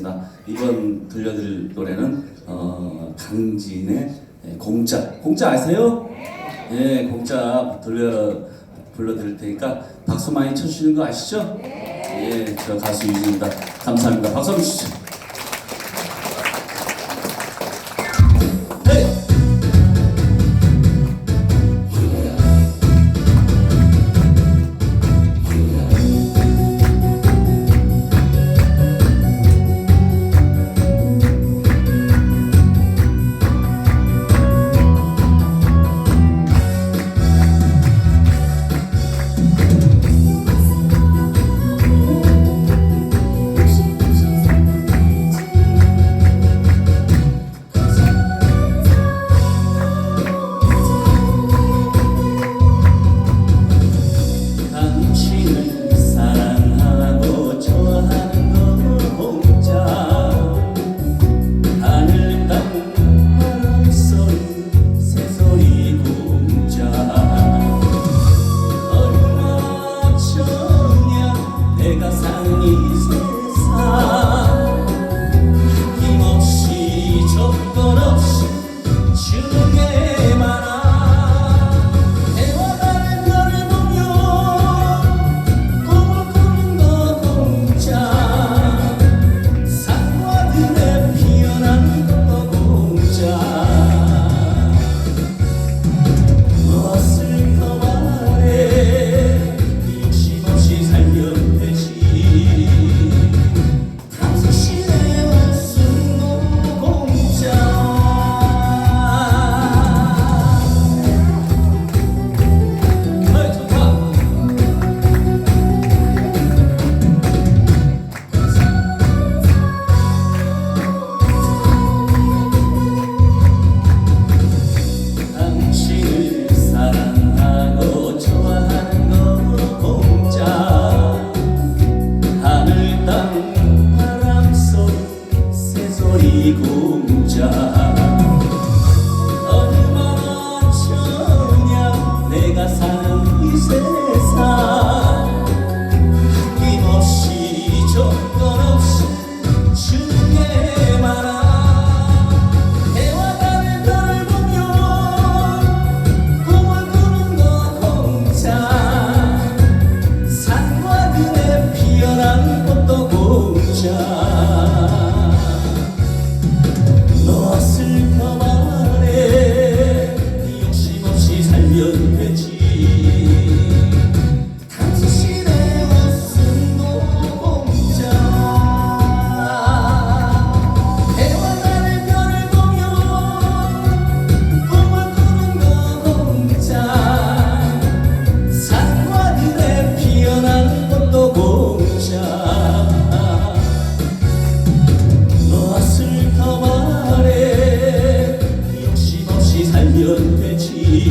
하겠습니다. 이번 들려드릴 노래는 어, 강진의 예, 공짜. 공짜 아세요? 예, 공짜 들려 불러드릴 테니까 박수 많이 쳐주시는 거 아시죠? 예, 저 가수 유진입니다. 감사합니다. 박수 한번 주시죠.